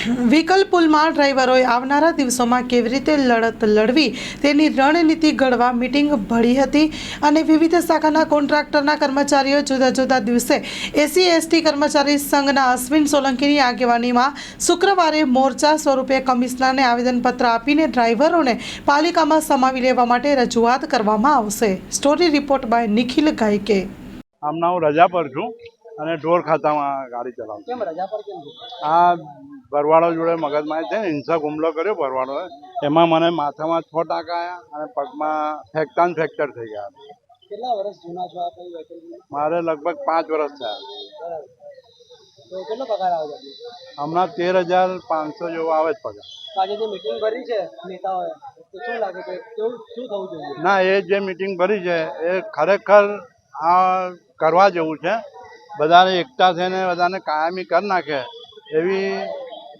Vehicle પુલમાં ડ્રાઈવરોએ આવનારા દિવસોમાં કેવી રીતે લડત લડવી તેની રણનીતિ ઘડવા મિટિંગ ભળી હતી અને વિવિધ શાખાના કોન્ટ્રાક્ટરના કર્મચારીઓ જુદા જુદા દિવસે એસસી એસટી કર્મચારી સંઘના અશ્વિન સોલંકીની આગેવાનીમાં શુક્રવારે મોરચા સ્વરૂપે કમિશનરને આવેદનપત્ર આપીને ડ્રાઈવરોને પાલિકામાં સમાવી લેવા માટે રજૂઆત કરવામાં આવશે. સ્ટોરી રિપોર્ટ બાય નિખિલ ગાયકે. હું રજા પર છું અને ઢોર ખાતામાં ગાડી ચલાવું કેમ રજા પર કેમ? આ ભરવાડો જોડે મગજમાં છે ને હિંસક હુમલો કર્યો ભરવાડોએ. એમાં મને માથામાં છ ટાંકા આવ્યા અને પગમાં ફેક્ટાન ફ્રેક્ચર થઈ ગયા. કેટલા વર્ષ જૂના છો મારે લગભગ પાંચ વર્ષ થયા. કેટલો પગાર આવે છે? હમણાં તેર હજાર પાંચસો જેવો આવે જ પગાર. આજે જે મિટિંગ ભરી છે નેતાઓએ તો શું લાગે છે? કેવું શું થવું જોઈએ? ના એ જે મિટિંગ ભરી છે એ ખરેખર આ કરવા જેવું છે. બધાને એકતા થઈને બધાને કાયમી કરી નાખે એવી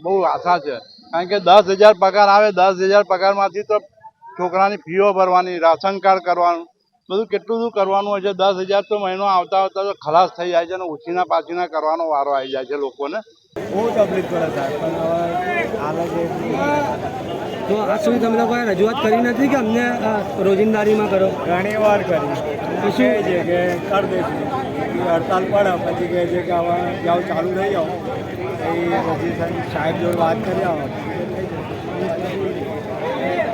બહુ આશા છે. કારણ કે દસ હજાર પગાર આવે દસ હજાર પગારમાંથી તો છોકરાની ફીઓ ભરવાની રાશન કાર્ડ કરવાનું બધું કેટલું બધું કરવાનું હોય છે. દસ હજાર તો મહિનો આવતા આવતા તો ખલાસ થઈ જાય છે અને ઉછીના પાછીના કરવાનો વારો આવી જાય છે લોકોને. બહુ તકલીફ પડે સાહેબ પણ તો આજ સુધી તમે લોકોએ રજૂઆત કરી નથી કે અમને રોજિંદારીમાં કરો? ઘણી વાર કરી. તો શું? છે કે કરી દઈશું પછી હડતાલ પડે પછી કહે છે કે હવે જાઓ ચાલુ થઈ જાઓ. પછી સાહેબ જોડે વાત કરી આવો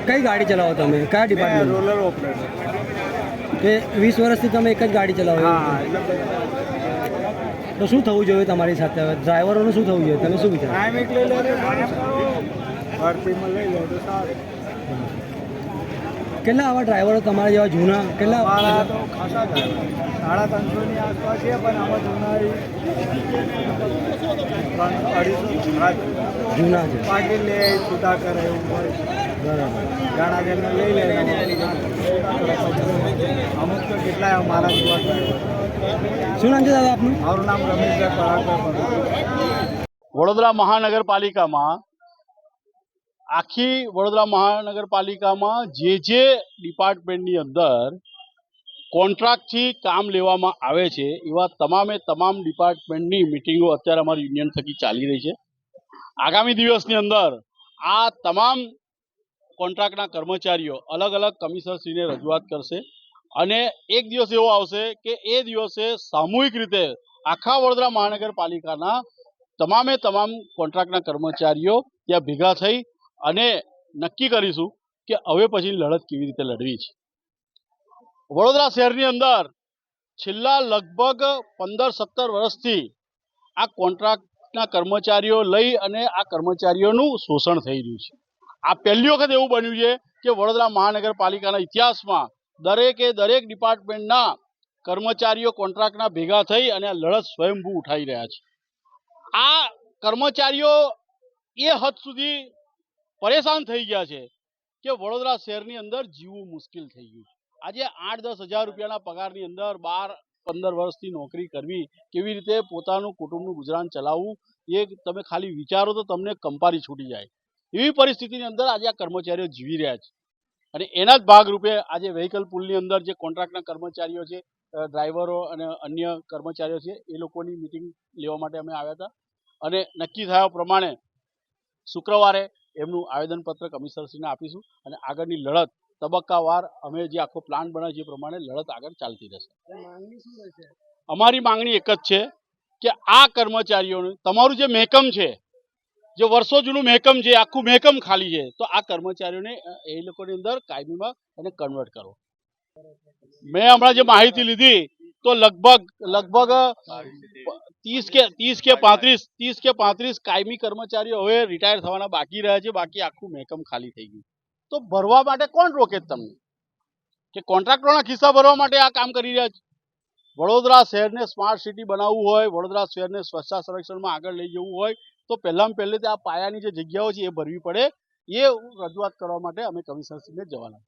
કઈ ગાડી ચલાવો તમે? કયા ડિપાર્ટમેન્ટ રોલર ઓપરેટર કે વીસ વર્ષથી તમે એક જ ગાડી ચલાવો તો શું થવું જોઈએ તમારી સાથે? હવે ડ્રાઈવરોનું શું થવું જોઈએ? તમે શું વિચારો? લઈ લે તો સારું. કેટલા આવા ડ્રાઈવરો તમારા જેવા જૂના? કેટલા તો ખાસા સાડા ત્રણસોની આસપાસ છે પણ આવા ત્રણ અઢીસો જૂના છે પાકી લે છૂટા કરે એવું હોય. બરાબર. લઈ લે અમુક તો કેટલાય મારા જેવા. શું નામ છે દાદા આપનું? મારું નામ રમેશભાઈ પરાગભાઈ. વડોદરા મહાનગરપાલિકામાં આખી વડોદરા મહાનગરપાલિકામાં જે જે ડિપાર્ટમેન્ટની અંદર કોન્ટ્રાક્ટથી કામ લેવામાં આવે છે, એવા તમામે તમામ ડિપાર્ટમેન્ટની મિટિંગો અત્યારે અમારી યુનિયન થકી ચાલી રહી છે. આગામી દિવસની અંદર આ તમામ કોન્ટ્રાક્ટના કર્મચારીઓ અલગ અલગ કમિશનરશ્રીને રજૂઆત કરશે અને એક દિવસ એવો આવશે કે એ દિવસે સામૂહિક રીતે આખા વડોદરા મહાનગરપાલિકાના તમામે તમામ કોન્ટ્રાક્ટના કર્મચારીઓ ત્યાં ભેગા થઈ અને નક્કી કરીશું કે હવે પછી લડત કેવી રીતે લડવી છે. વડોદરા શહેરની અંદર છેલ્લા લગભગ પંદર સત્તર વર્ષથી આ કોન્ટ્રાક્ટના કર્મચારીઓ લઈ અને આ કર્મચારીઓનું શોષણ થઈ રહ્યું છે. આ પહેલી વખત એવું બન્યું છે કે વડોદરા મહાનગરપાલિકાના ઇતિહાસમાં દરેકે દરેક ડિપાર્ટમેન્ટના કર્મચારીઓ કોન્ટ્રાક્ટના ભેગા થઈ અને આ લડત સ્વયંભૂ ઉઠાવી રહ્યા છે. આ કર્મચારીઓ એ હદ સુધી પરેશાન થઈ ગયા છે કે વડોદરા શહેરની અંદર જીવવું મુશ્કેલ થઈ ગયું આજે આઠ દસ હજાર રૂપિયાના પગારની અંદર બાર પંદર વર્ષથી નોકરી કરવી, કેવી રીતે પોતાનું કુટુંબનું ગુજરાન ચલાવવું, એ તમે ખાલી વિચારો તો તમને કંપારી છૂટી જાય. એવી પરિસ્થિતિની અંદર આજે આ કર્મચારીઓ જીવી રહ્યા છે. અને એના જ ભાગરૂપે આજે વેહિકલ પુલની અંદર જે કોન્ટ્રાક્ટના કર્મચારીઓ છે ડ્રાઈવરો અને અન્ય કર્મચારીઓ છે, એ લોકોની મિટિંગ લેવા માટે અમે આવ્યા હતા. અને નક્કી થયા પ્રમાણે શુક્રવારે એમનું આવેદનપત્ર કમિશનરશ્રીને આપીશું અને આગળની લડત તબક્કાવાર અમે જે આખો પ્લાન બનાવ્યો છે એ પ્રમાણે લડત આગળ ચાલતી રહેશે. અમારી માંગણી એક જ છે કે આ કર્મચારીઓનું તમારું જે મહેકમ છે જે વર્ષો જૂનું મહેકમ છે આખું મહેકમ ખાલી છે તો આ કર્મચારીઓને એ લોકોની અંદર કાયમીમાં એને કન્વર્ટ કરો. મેં હમણાં જે માહિતી લીધી તો લગભગ લગભગ ત્રીસ કે ત્રીસ કે પાંત્રીસ, ત્રીસ કે પાંત્રીસ કાયમી કર્મચારીઓ હવે રિટાયર થવાના બાકી રહ્યા છે, બાકી આખું મહેકમ ખાલી થઈ ગયું. તો ભરવા માટે કોણ રોકે તમને? કે કોન્ટ્રાક્ટરોના ખિસ્સા ભરવા માટે આ કામ કરી રહ્યા છે? વડોદરા શહેરને સ્માર્ટ સિટી બનાવવું હોય, વડોદરા શહેરને સ્વચ્છતા સંરક્ષણમાં આગળ લઈ જવું હોય, તો પહેલામાં પહેલે આ પાયાની જે જગ્યાઓ છે એ ભરવી પડે. એ રજૂઆત કરવા માટે અમે કમિશનરશ્રીને જવાના.